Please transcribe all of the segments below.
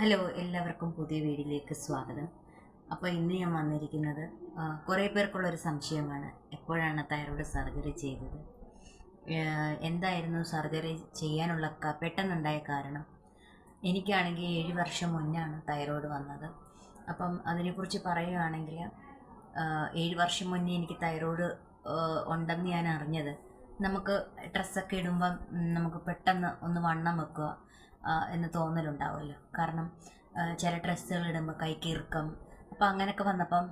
Hello എല്ലാവർക്കും പുതിയ വീഡിയോയിലേക്ക് സ്വാഗതം. അപ്പോൾ ഇന്ന് ഞാൻ വന്നിരിക്കുന്നത് കുറേ പേർക്കുള്ളൊരു സംശയമാണ്. എപ്പോഴാണ് തൈറോയ്ഡ് സർജറി ചെയ്തത്? എന്തായിരുന്നു സർജറി ചെയ്യാനുള്ള പെട്ടെന്നുണ്ടായ കാരണം? എനിക്കാണെങ്കിൽ ഏഴ് വർഷം മുന്നാണ് തൈറോയ്ഡ് വന്നത്. അപ്പം അതിനെക്കുറിച്ച് പറയുകയാണെങ്കിൽ ഏഴ് വർഷം മുന്നേ എനിക്ക് തൈറോയ്ഡ് ഉണ്ടെന്ന് ഞാൻ അറിഞ്ഞത്. നമുക്ക് ഡ്രസ്സൊക്കെ ഇടുമ്പം നമുക്ക് പെട്ടെന്ന് ഒന്ന് വണ്ണം വെക്കുക. എന്ന് തോന്നലുണ്ടാവുമല്ലോ. കാരണം ചില ഡ്രസ്സുകൾ ഇടുമ്പോൾ കൈക്കിറുക്കം അപ്പോൾ അങ്ങനെയൊക്കെ വന്നപ്പം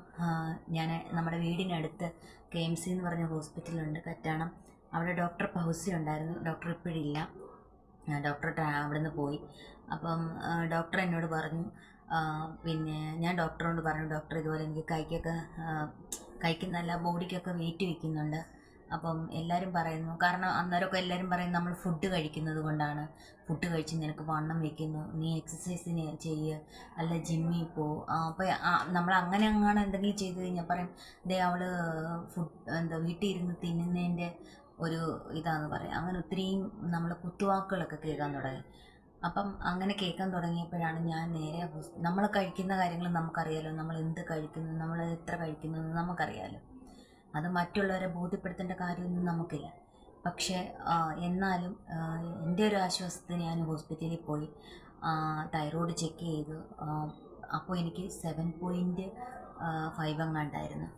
ഞാൻ നമ്മുടെ വീടിനടുത്ത് കെ എം സി എന്ന് പറഞ്ഞ ഹോസ്പിറ്റലുണ്ട് കറ്റാണം. അവിടെ ഡോക്ടർ പൗസി ഉണ്ടായിരുന്നു. ഡോക്ടർ ഇപ്പോഴില്ല. ഡോക്ടർ അവിടെ അവിടുന്ന് പോയി. അപ്പം ഡോക്ടർ എന്നോട് പറഞ്ഞു പിന്നെ ഞാൻ ഡോക്ടറോട് പറഞ്ഞു ഡോക്ടർ ഇതുപോലെ എനിക്ക് കൈക്കൊക്കെ കൈക്ക് നല്ല ബോഡിക്കൊക്കെ വെയിറ്റ് വയ്ക്കുന്നുണ്ട് അപ്പം എല്ലാവരും പറയുന്നു. കാരണം അന്നേരമൊക്കെ എല്ലാവരും പറയും നമ്മൾ ഫുഡ് കഴിക്കുന്നത് കൊണ്ടാണ്. ഫുഡ് കഴിച്ച് നിനക്ക് വണ്ണം വെക്കുന്നു. നീ എക്സസൈസിന് ചെയ്യുക അല്ല ജിമ്മിൽ പോ. അപ്പോൾ നമ്മൾ അങ്ങനെ അങ്ങനെ എന്തെങ്കിലും ചെയ്ത് കഴിഞ്ഞാൽ പറയും ദേ അവൾ ഫുഡ് എന്താ വീട്ടിൽ ഇരുന്ന് തിന്നുന്നതിന്റെ ഒരു ഇതാന്ന് പറയും. അങ്ങനെ ഒത്തിരിയും നമ്മൾ കുത്തുവാക്കുകളൊക്കെ കേൾക്കാൻ തുടങ്ങി. അപ്പം അങ്ങനെ കേൾക്കാൻ തുടങ്ങിയപ്പോഴാണ് ഞാൻ നേരെ നമ്മൾ കഴിക്കുന്ന കാര്യങ്ങൾ നമുക്കറിയാലോ. നമ്മൾ എന്ത് കഴിക്കുന്നു നമ്മൾ എത്ര കഴിക്കുന്നു എന്ന് നമുക്കറിയാലോ. അത് മറ്റുള്ളവരെ ബോധ്യപ്പെടുത്തേണ്ട കാര്യമൊന്നും നമുക്കില്ല. പക്ഷേ എന്നാലും എന്റെ ഒരു ആശ്വാസത്തിന് ഞാൻ ഹോസ്പിറ്റലിൽ പോയി തൈറോയ്ഡ് ചെക്ക് ചെയ്തു. അപ്പോൾ എനിക്ക് സെവൻ പോയിന്റ് ഫൈവ് എങ്ങാണ്ടായിരുന്നു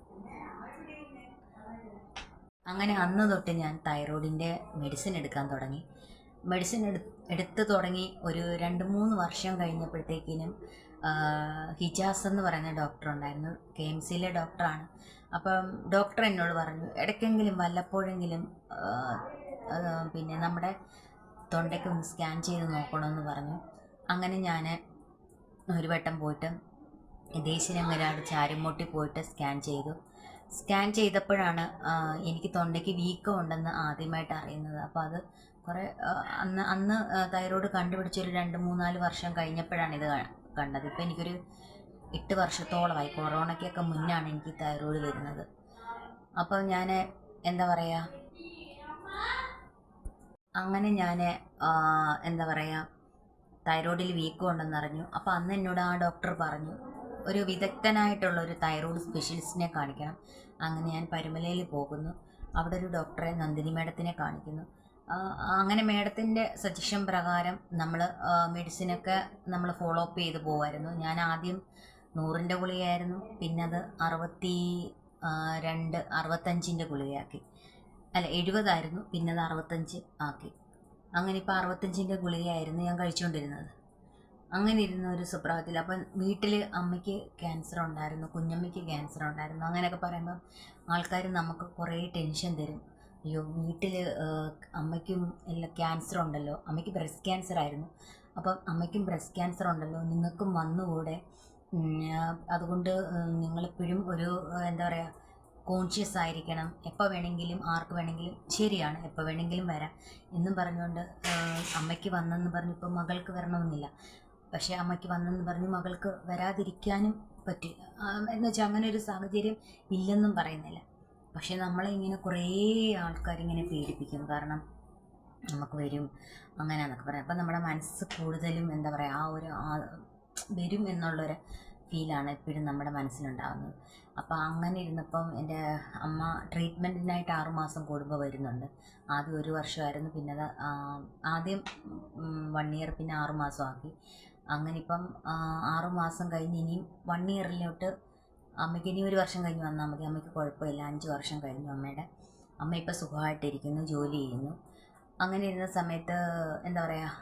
അങ്ങനെ അന്ന് തൊട്ട് ഞാൻ തൈറോയിഡിന്റെ മെഡിസിൻ എടുക്കാൻ തുടങ്ങി. മെഡിസിൻ എടു എടുത്ത് തുടങ്ങി ഒരു രണ്ട് മൂന്ന് വർഷം കഴിഞ്ഞപ്പോഴത്തേക്കിനും ഹിജാസ് എന്ന് പറയുന്ന ഡോക്ടർ ഉണ്ടായിരുന്നു. കെ എം സിയിലെ ഡോക്ടറാണ് അപ്പം ഡോക്ടർ എന്നോട് പറഞ്ഞു ഇടയ്ക്കെങ്കിലും വല്ലപ്പോഴെങ്കിലും പിന്നെ നമ്മുടെ തൊണ്ടയ്ക്ക് ഒന്ന് സ്കാൻ ചെയ്ത് നോക്കണമെന്ന് പറഞ്ഞു. അങ്ങനെ ഞാൻ ഒരു വട്ടം പോയിട്ട് ദേശീയരംഗരാട് ചാരുമൂട്ടി പോയിട്ട് സ്കാൻ ചെയ്തു. സ്കാൻ ചെയ്തപ്പോഴാണ് എനിക്ക് തൊണ്ടയ്ക്ക് വീക്കം ഉണ്ടെന്ന് ആദ്യമായിട്ട് അറിയുന്നത്. അപ്പോൾ അത് കുറേ അന്ന് അന്ന് തൈറോയ്ഡ് കണ്ടുപിടിച്ചൊരു രണ്ട് മൂന്നാൽ വർഷം കഴിഞ്ഞപ്പോഴാണ് ഇത് കണ്ടത്. ഇപ്പം എനിക്കൊരു എട്ട് വർഷത്തോളമായി. കൊറോണയ്ക്കൊക്കെ മുന്നാണ് എനിക്ക് തൈറോയ്ഡ് വരുന്നത്. അപ്പം ഞാൻ എന്താ പറയുക അങ്ങനെ ഞാൻ എന്താ പറയുക തൈറോയ്ഡിൽ വീക്ക് ഉണ്ടെന്ന് അറിഞ്ഞു അപ്പോൾ അന്ന് എന്നോട് ആ ഡോക്ടർ പറഞ്ഞു ഒരു വിദഗ്ധനായിട്ടുള്ള ഒരു തൈറോയ്ഡ് സ്പെഷ്യലിസ്റ്റിനെ കാണിക്കണം. അങ്ങനെ ഞാൻ പരുമലയിൽ പോകുന്നു. അവിടെ ഒരു ഡോക്ടറെ നന്ദിനി മേഡത്തിനെ കാണിക്കുന്നു. അങ്ങനെ മേഡത്തിന്റെ സജഷൻ പ്രകാരം നമ്മൾ മെഡിസിനൊക്കെ നമ്മൾ ഫോളോ അപ്പ് ചെയ്ത് പോകുമായിരുന്നു ഞാൻ ആദ്യം നൂറിന്റെ ഗുളികയായിരുന്നു. പിന്നെ അത് അറുപത്തി രണ്ട് അറുപത്തഞ്ചിന്റെ ഗുളികയാക്കി. അല്ല എഴുപതായിരുന്നു. പിന്നെ അത് അറുപത്തഞ്ച് ആക്കി. അങ്ങനെ ഇപ്പോൾ അറുപത്തഞ്ചിന്റെ ഗുളികയായിരുന്നു ഞാൻ കഴിച്ചുകൊണ്ടിരുന്നത് അങ്ങനെ ഇരുന്ന ഒരു സുപ്രഭാതത്തിൽ. അപ്പം വീട്ടിൽ അമ്മയ്ക്ക് ക്യാൻസർ ഉണ്ടായിരുന്നു കുഞ്ഞമ്മയ്ക്ക് ക്യാൻസർ ഉണ്ടായിരുന്നു. അങ്ങനെയൊക്കെ പറയുമ്പോൾ ആൾക്കാർ നമുക്ക് കുറേ ടെൻഷൻ തരും. അയ്യോ വീട്ടിൽ അമ്മയ്ക്കും എല്ലാം ക്യാൻസർ ഉണ്ടല്ലോ. അമ്മയ്ക്ക് ബ്രസ്റ്റ് ക്യാൻസർ ആയിരുന്നു. അപ്പം അമ്മയ്ക്കും ബ്രസ്റ്റ് ക്യാൻസർ ഉണ്ടല്ലോ. നിങ്ങൾക്കും വന്നുകൂടെ? അതുകൊണ്ട് നിങ്ങളെപ്പോഴും ഒരു എന്താ പറയുക കോൺഷ്യസ് ആയിരിക്കണം. എപ്പോൾ വേണമെങ്കിലും ആർക്ക് വേണമെങ്കിലും ശരിയാണ് എപ്പോൾ വേണമെങ്കിലും വരാം എന്നും പറഞ്ഞുകൊണ്ട് അമ്മയ്ക്ക് വന്നെന്ന് പറഞ്ഞു ഇപ്പോൾ മകൾക്ക് വരണമെന്നില്ല. പക്ഷേ അമ്മയ്ക്ക് വന്നെന്ന് പറഞ്ഞു മകൾക്ക് വരാതിരിക്കാനും പറ്റും. എന്ന് വെച്ചാൽ അങ്ങനെ ഒരു സാഹചര്യം ഇല്ലെന്നും പറയുന്നില്ല. പക്ഷേ നമ്മളെ ഇങ്ങനെ കുറേ ആൾക്കാരിങ്ങനെ പേടിപ്പിക്കും. കാരണം നമുക്ക് വരും. അങ്ങനെ എന്നൊക്കെ പറയാം. അപ്പം നമ്മുടെ മനസ്സ് കൂടുതലും എന്താ പറയുക ആ ഒരു വരും എന്നുള്ളൊരു ഫീലാണ് എപ്പോഴും നമ്മുടെ മനസ്സിലുണ്ടാകുന്നത് അപ്പോൾ അങ്ങനെ ഇരുന്നപ്പം എന്റെ അമ്മ ട്രീറ്റ്മെന്റിനായിട്ട് ആറുമാസം കൂടുമ്പോൾ വരുന്നുണ്ട്. ആദ്യം ഒരു വർഷമായിരുന്നു. പിന്നെ ആദ്യം വൺ ഇയർ പിന്നെ ആറുമാസമാക്കി അങ്ങനെ ഇപ്പം ആറുമാസം കഴിഞ്ഞ് ഇനിയും വൺ ഇയറിലോട്ട് അമ്മയ്ക്ക് ഇനി ഒരു വർഷം കഴിഞ്ഞ് വന്നാൽ മതി. അമ്മയ്ക്ക് കുഴപ്പമില്ല. അഞ്ച് വർഷം കഴിഞ്ഞു അമ്മയുടെ. അമ്മ ഇപ്പോൾ സുഖമായിട്ടിരിക്കുന്നു ജോലി ചെയ്യുന്നു. അങ്ങനെ ഇരുന്ന സമയത്ത് എന്താ പറയുക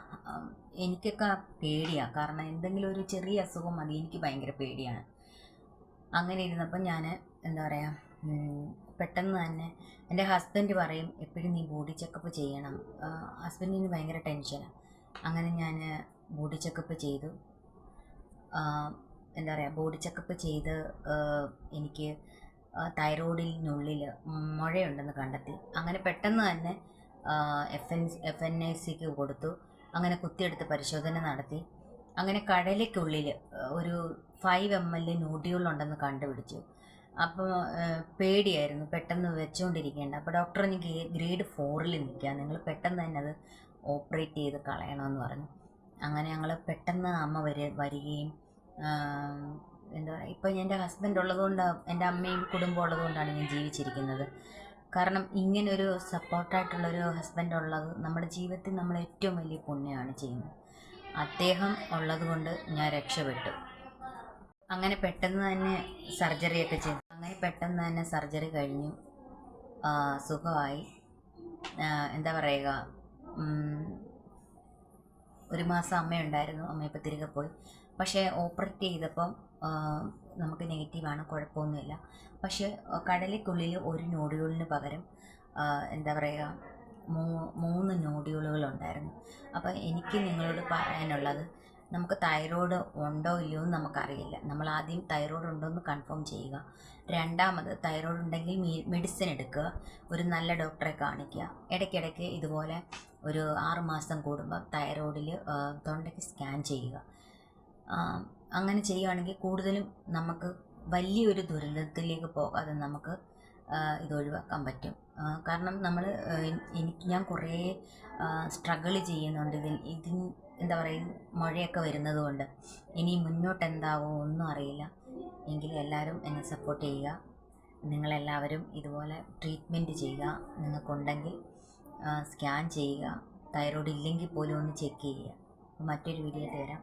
എനിക്കൊക്കെ പേടിയാണ് കാരണം എന്തെങ്കിലും ഒരു ചെറിയ അസുഖം മതി എനിക്ക് ഭയങ്കര പേടിയാണ്. അങ്ങനെ ഇരുന്നപ്പം ഞാൻ എന്താ പറയുക പെട്ടെന്ന് തന്നെ എന്റെ ഹസ്ബൻഡ് പറയും എപ്പോഴും നീ ബോഡി ചെക്കപ്പ് ചെയ്യണം. ഹസ്ബൻഡിന് ഭയങ്കര ടെൻഷനാണ് അങ്ങനെ ഞാൻ ബോഡി ചെക്കപ്പ് ചെയ്തു. എന്താ പറയുക ബോഡി ചെക്കപ്പ് ചെയ്ത് എനിക്ക് തൈറോയിഡിനുള്ളിൽ മുഴയുണ്ടെന്ന് കണ്ടെത്തി. അങ്ങനെ പെട്ടെന്ന് തന്നെ F N F N I സിക്ക് കൊടുത്തു. അങ്ങനെ കുത്തിയെടുത്ത് പരിശോധന നടത്തി. അങ്ങനെ കടലയ്ക്കുള്ളിൽ ഒരു ഫൈവ് എം എൽ നൂഡിയൂൾ ഉണ്ടെന്ന് കണ്ടുപിടിച്ചു. അപ്പോൾ പേടിയായിരുന്നു. പെട്ടെന്ന് വെച്ചുകൊണ്ടിരിക്കേണ്ട അപ്പോൾ ഡോക്ടർ എനിക്ക് ഗ്രേഡ് ഫോറിൽ നിൽക്കുക. നിങ്ങൾ പെട്ടെന്ന് തന്നെ അത് ഓപ്പറേറ്റ് ചെയ്ത് കളയണമെന്ന് പറഞ്ഞു. അങ്ങനെ ഞങ്ങൾ പെട്ടെന്ന് അമ്മ വരെ വരികയും എന്താ പറയുക ഇപ്പം എന്റെ ഹസ്ബൻഡ് ഉള്ളതുകൊണ്ട് എന്റെ അമ്മയും കുടുംബം ഉള്ളതുകൊണ്ടാണ് ഞാൻ ജീവിച്ചിരിക്കുന്നത്. കാരണം ഇങ്ങനൊരു സപ്പോർട്ടായിട്ടുള്ളൊരു ഹസ്ബൻഡ് ഉള്ളത് നമ്മുടെ ജീവിതത്തിൽ നമ്മൾ ഏറ്റവും വലിയ പുണ്യമാണ് ചെയ്യുന്നത്. അദ്ദേഹം ഉള്ളതുകൊണ്ട് ഞാൻ രക്ഷപ്പെട്ടു. അങ്ങനെ പെട്ടെന്ന് തന്നെ സർജറിയൊക്കെ ചെയ്തു. അങ്ങനെ പെട്ടെന്ന് തന്നെ സർജറി കഴിഞ്ഞു. സുഖമായി. എന്താ പറയുക ഒരു മാസം അമ്മയുണ്ടായിരുന്നു. അമ്മ ഇപ്പോൾ തിരികെ പോയി. പക്ഷേ ഓപ്പറേറ്റ് ചെയ്തപ്പം നമുക്ക് നെഗറ്റീവാണ് കുഴപ്പമൊന്നുമില്ല. പക്ഷേ കടലിക്കുള്ളിൽ ഒരു നോഡ്യൂളിന് പകരം എന്താ പറയുക മൂ മൂന്ന് നോഡ്യൂളുകളുണ്ടായിരുന്നു അപ്പോൾ എനിക്ക് നിങ്ങളോട് പറയാനുള്ളത് നമുക്ക് തൈറോയ്ഡ് ഉണ്ടോ ഇല്ലയോ എന്ന് നമുക്കറിയില്ല. നമ്മൾ ആദ്യം തൈറോയ്ഡ് ഉണ്ടോ എന്ന് കൺഫേം ചെയ്യുക. രണ്ടാമത് തൈറോയ്ഡ് ഉണ്ടെങ്കിൽ മെഡിസിൻ എടുക്കുക. ഒരു നല്ല ഡോക്ടറെ കാണിക്കുക. ഇടയ്ക്കിടയ്ക്ക് ഇതുപോലെ ഒരു ആറ് മാസം കൂടുമ്പോൾ തൈറോയ്ഡിൽ തൊണ്ടയ്ക്ക് സ്കാൻ ചെയ്യുക. അങ്ങനെ ചെയ്യുകയാണെങ്കിൽ കൂടുതലും നമുക്ക് വലിയൊരു ദുരന്തത്തിലേക്ക് പോകാതെ നമുക്ക് ഇത് ഒഴിവാക്കാൻ പറ്റും. കാരണം നമ്മൾ എനിക്ക് ഞാൻ കുറേ സ്ട്രഗിൾ ചെയ്യുന്നുണ്ട്. ഇതിൽ ഇതിൻ എന്താ പറയുക മഴയൊക്കെ വരുന്നത് കൊണ്ട് ഇനി മുന്നോട്ട് എന്താവോ ഒന്നും അറിയില്ല. എങ്കിലും എല്ലാവരും എന്നെ സപ്പോർട്ട് ചെയ്യുക. നിങ്ങളെല്ലാവരും ഇതുപോലെ ട്രീറ്റ്മെന്റ് ചെയ്യുക. നിങ്ങൾക്കുണ്ടെങ്കിൽ സ്കാൻ ചെയ്യുക. തൈറോയ്ഡ് ഇല്ലെങ്കിൽ പോലും ഒന്ന് ചെക്ക് ചെയ്യുക. മറ്റൊരു വീഡിയോ തരാം